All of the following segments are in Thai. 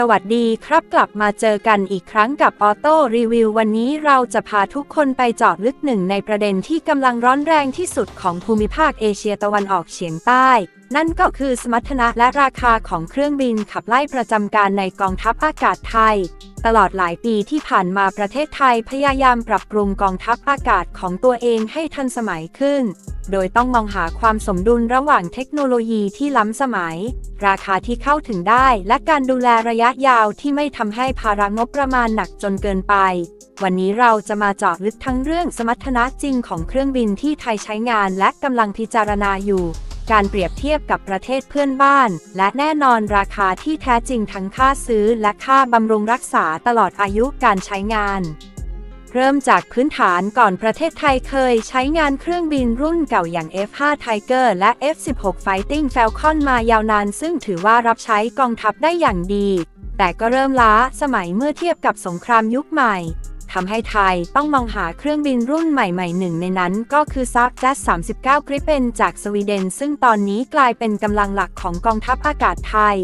สวัสดีครับกลับมาเจอกันอีกครั้งกับออโต้รีวิววันนี้เราจะพาทุกคนไปเจาะลึกหนึ่งในประเด็นที่กำลังร้อนแรงที่สุดของภูมิภาคเอเชียตะวันออกเฉียงใต้ นั่นก็คือสมรรถนะและราคาของเครื่องบินขับไล่ประจำการในกองทัพอากาศไทย ตลอดหลายปีที่ผ่านมาประเทศไทยพยายามปรับปรุงกองทัพอากาศของตัวเองให้ทันสมัยขึ้น โดยต้องมองหาความสมดุลระหว่างเทคโนโลยีที่ล้ำสมัย ราคาที่เข้าถึงได้ และการดูแลระยะยาวที่ไม่ทำให้ภาระงบประมาณหนักจนเกินไป วันนี้เราจะมาเจาะลึกทั้งเรื่องสมรรถนะจริงของเครื่องบินที่ไทยใช้งานและกำลังพิจารณาอยู่ การเปรียบเทียบกับประเทศเพื่อนบ้าน และแน่นอนราคาที่แท้จริงทั้งค่าซื้อและค่าบำรุงรักษาตลอดอายุการใช้งาน เริ่มจากพื้นฐานก่อนประเทศไทยเคยใช้งานเครื่องบินรุ่นเก่าอย่าง F5 Tiger และ F16 Fighting Falcon มายาวนาน ซึ่งถือว่ารับใช้กองทัพได้อย่างดี แต่ก็เริ่มล้าสมัยเมื่อเทียบกับสงครามยุคใหม่ทำให้ไทยต้องมองหาเครื่องบินรุ่นใหม่ๆหนึ่งในนั้นก็คือซับ Jet 39 Gripen จากสวีเดน ซึ่งตอนนี้กลายเป็นกำลังหลักของกองทัพอากาศไทย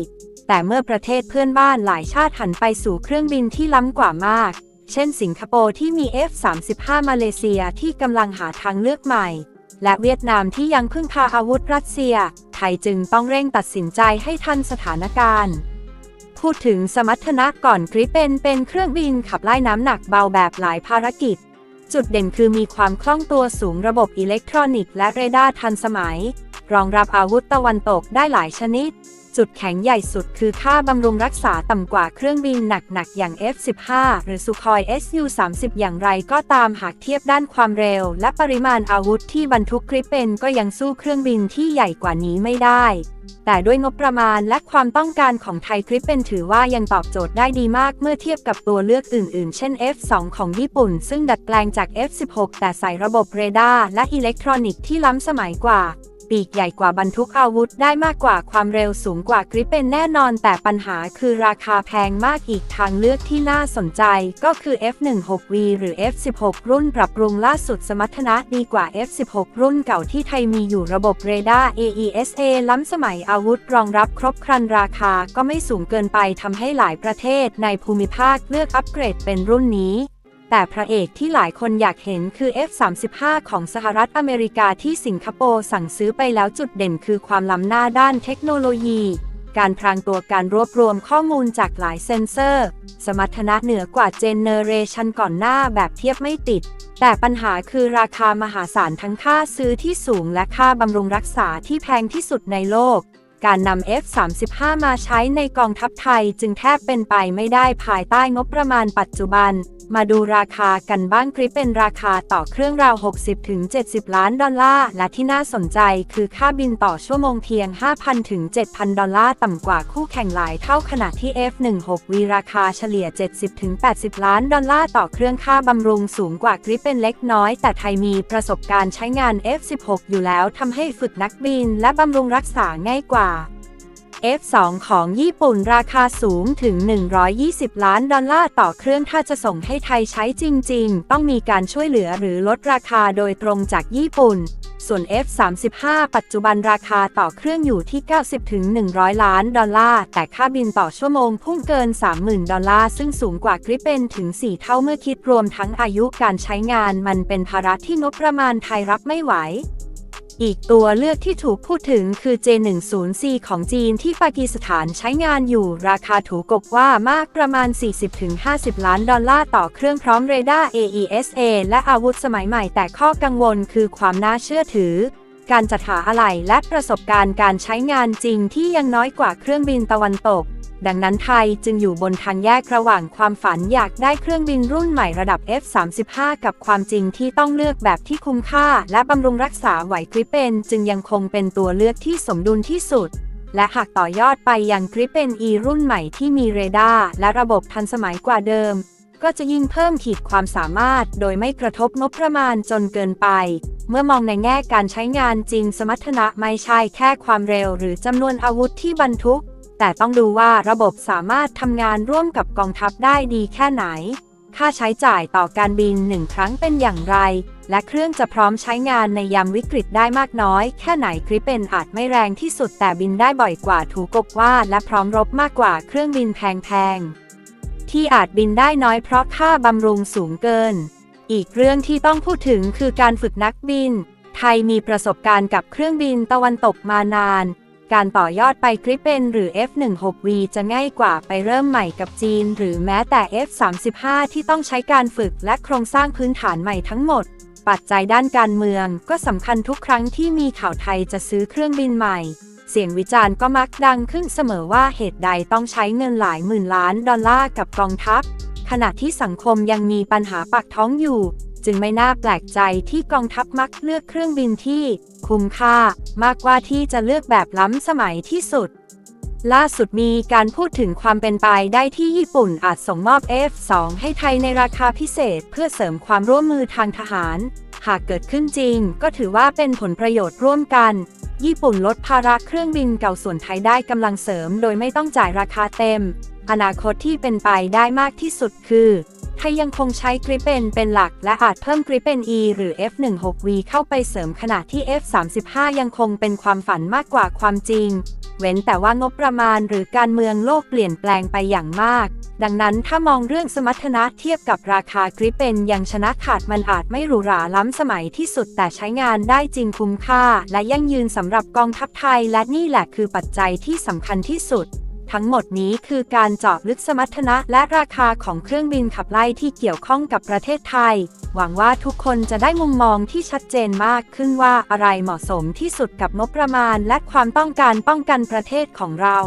แต่เมื่อประเทศเพื่อนบ้านหลายชาติหันไปสู่เครื่องบินที่ล้ำกว่ามาก เช่นสิงคโปร์ที่มี F-35 มาเลเซียที่กำลังหาทางเลือกใหม่ และเวียดนามที่ยังพึ่งพาอาวุธรัสเซีย ไทยจึงต้องเร่งตัดสินใจให้ทันสถานการณ์ พูดถึงสมรรถนะก่อนกริปเป็นเป็นเครื่องบินขับไล่น้ำหนักเบาแบบหลายภารกิจ จุดเด่นคือมีความคล่องตัวสูงระบบอิเล็กทรอนิกส์และเรดาร์ทันสมัย รองรับอาวุธตะวันตกได้หลายชนิด จุดแข็งใหญ่สุดคือค่าบำรุงรักษาต่ำกว่าเครื่องบินหนัก ๆ อย่าง F-15 หรือสุคอย Su-30 อย่างไรก็ตามหากเทียบด้านความเร็ว และปริมาณอาวุธที่บรรทุกกริปเป็นก็ยังสู้เครื่องบินที่ใหญ่กว่านี้ไม่ได้ แต่ด้วยงบประมาณและความต้องการของไทยกริปเป็นถือว่ายังตอบโจทย์ได้ดีมากเมื่อเทียบกับตัวเลือกอื่น ๆ เช่น F2 ของญี่ปุ่น ซึ่งดัดแปลงจาก F16 แต่ใส่ระบบเรดาร์และอิเล็กทรอนิกส์ที่ล้ำสมัยกว่า ปีกใหญ่กว่าบรรทุกอาวุธได้มากกว่าความเร็วสูงกว่ากริปเป็นแน่นอน แต่ปัญหาคือราคาแพงมากอีกทางเลือกที่น่าสนใจ ก็คือ F16V หรือ F16 รุ่นปรับปรุงล่าสุดสมรรถนะดีกว่า F16 รุ่นเก่าที่ไทยมีอยู่ระบบเรดาร์ AESA ล้ำสมัยอาวุธรองรับครบครันราคาก็ไม่สูงเกินไปทำให้หลายประเทศในภูมิภาคเลือกอัปเกรดเป็นรุ่นนี้ แต่พระเอกที่หลายคนอยากเห็นคือ F35 ของสหรัฐอเมริกาที่สิงคโปร์สั่งซื้อไปแล้วจุดเด่นคือความล้ำหน้าด้านเทคโนโลยี การพรางตัวการรวบรวมข้อมูลจากหลายเซ็นเซอร์ สมรรถนะเหนือกว่าเจเนเรชันก่อนหน้าแบบเทียบไม่ติด แต่ปัญหาคือราคามหาศาลทั้งค่าซื้อที่สูงและค่าบำรุงรักษาที่แพงที่สุดในโลกการนำ F35 มาใช้ในกองทัพไทยจึงแทบเป็นไปไม่ได้ภายใต้งบประมาณปัจจุบันมาดูราคากันบ้างคลิปเป็นราคาต่อเครื่องราว 60-70ล้านดอลลาร์ และที่น่าสนใจคือค่าบินต่อชั่วโมงเพียง 5,000-7,000 ดอลลาร์ ต่ำกว่าคู่แข่งหลายเท่าขณะที่ F16V ราคาเฉลี่ย 70-80ล้านดอลลาร์ ต่อเครื่องค่าบำรุงสูงกว่ากริปเป็นเล็กน้อย แต่ไทยมีประสบการณ์ใช้งาน F16 อยู่แล้วทำให้ฝึกนักบิน และบำรุงรักษาง่ายกว่า F2 ของญี่ปุ่นราคาสูงถึง 120 ล้านดอลลาร์ต่อเครื่องถ้าจะส่งให้ไทยใช้จริง ๆ ต้องมีการช่วยเหลือหรือลดราคาโดยตรงจากญี่ปุ่น ส่วน F35 ปัจจุบันราคาต่อเครื่องอยู่ที่ 90ถึง100 ล้านดอลลาร์ แต่ค่าบินต่อชั่วโมงพุ่งเกิน 30,000 ดอลลาร์ ซึ่งสูงกว่ากริปเป็นถึง 4 เท่าเมื่อคิดรวมทั้งอายุการใช้งาน มันเป็นภาระที่งบประมาณไทยรับไม่ไหว อีกตัวเลือกที่ถูกพูดถึงคือ J10C ของจีนที่ปากีสถานใช้งานอยู่ ราคาถูกกบว่ามากประมาณ 40-50 ล้านดอลลาร์ต่อเครื่องพร้อมเรดาร์ AESA และอาวุธสมัยใหม่แต่ข้อกังวลคือความน่าเชื่อถือ การจัดหาอะไหล่และประสบการณ์การใช้งานจริงที่ยังน้อยกว่าเครื่องบินตะวันตก ดังนั้นไทยจึงอยู่บนทางแยกระหว่างความฝันอยากได้เครื่องบินรุ่นใหม่ระดับ F35 กับความจริงที่ต้องเลือกแบบที่คุ้มค่า และบำรุงรักษาไหวกริปเป็น จึงยังคงเป็นตัวเลือกที่สมดุลที่สุด และหากต่อยอดไปยังกริปเป็น E รุ่นใหม่ที่มีเรดาร์และระบบทันสมัยกว่าเดิม ก็จะยิ่งเพิ่มขีดความสามารถ โดยไม่กระทบงบประมาณจนเกินไปเมื่อมองในแง่การใช้งานจริงสมรรถนะไม่ใช่แค่ความเร็ว หรือจำนวนอาวุธที่บรรทุก แต่ต้องดูว่าระบบสามารถทำงานร่วมกับกองทัพได้ดีแค่ไหน ค่าใช้จ่ายต่อการบินหนึ่งครั้งเป็นอย่างไร และเครื่องจะพร้อมใช้งานในยามวิกฤตได้มากน้อย แค่ไหนกริปเป็นอาจไม่แรงที่สุดแต่บินได้บ่อยกว่าถูกกว่า และพร้อมรบมากกว่าเครื่องบินแพงๆที่อาจบินได้น้อยเพราะค่าบำรุงสูงเกิน อีกเรื่องที่ต้องพูดถึงคือการฝึกนักบิน ไทยมีประสบการณ์กับเครื่องบินตะวันตกมานาน การต่อยอดไปกริปเปนหรือ F16V จะง่ายกว่าไปเริ่มใหม่กับจีน หรือแม้แต่ F35 ที่ต้องใช้การฝึกและโครงสร้างพื้นฐานใหม่ทั้งหมด ปัจจัยด้านการเมืองก็สำคัญทุกครั้งที่มีข่าวไทยจะซื้อเครื่องบินใหม่ เสียงวิจารณ์ก็มักดังขึ้นเสมอว่าเหตุใดต้องใช้เงินหลายหมื่นล้านดอลลาร์กับกองทัพ ขณะที่สังคมยังมีปัญหาปากท้องอยู่ จึงไม่น่าแปลกใจที่กองทัพมักเลือกเครื่องบินที่ คุ้มค่ามากกว่าที่จะเลือกแบบล้ำสมัยที่สุด ล่าสุดมีการพูดถึงความเป็นไปได้ที่ญี่ปุ่นอาจส่งมอบ F2 ให้ไทยในราคาพิเศษเพื่อเสริมความร่วมมือทางทหาร หากเกิดขึ้นจริงก็ถือว่าเป็นผลประโยชน์ร่วมกัน ญี่ปุ่นลดภาระเครื่องบินเก่าส่วนไทยได้กำลังเสริม โดยไม่ต้องจ่ายราคาเต็ม อนาคตที่เป็นไปได้มากที่สุดคือ ทยยังคงใช้กริปเปนเป็นหลัก และอาจเพิ่มกริปเปน E หรือ F16V เข้าไปเสริมขณะที่ F35 ยังคงเป็นความฝันมากกว่าความจริง เว้นแต่ว่างบประมาณหรือการเมืองโลกเปลี่ยนแปลงไปอย่างมาก ดังนั้นถ้ามองเรื่องสมรรถนะเทียบกับราคากริปเปนยังชนะขาดมันอาจไม่หรูหราล้ำสมัยที่สุดแต่ใช้งานได้จริงคุ้มค่า และยั่งยืนสำหรับกองทัพไทย และนี่แหละคือปัจจัยที่สำคัญที่สุด ทั้งหมดนี้คือการเจาะลึกสมรรถนะและราคาของเครื่องบินขับไล่ที่เกี่ยวข้องกับประเทศไทย หวังว่าทุกคนจะได้มุมมองที่ชัดเจนมากขึ้นว่าอะไรเหมาะสมที่สุดกับงบประมาณและความต้องการป้องกันประเทศของเรา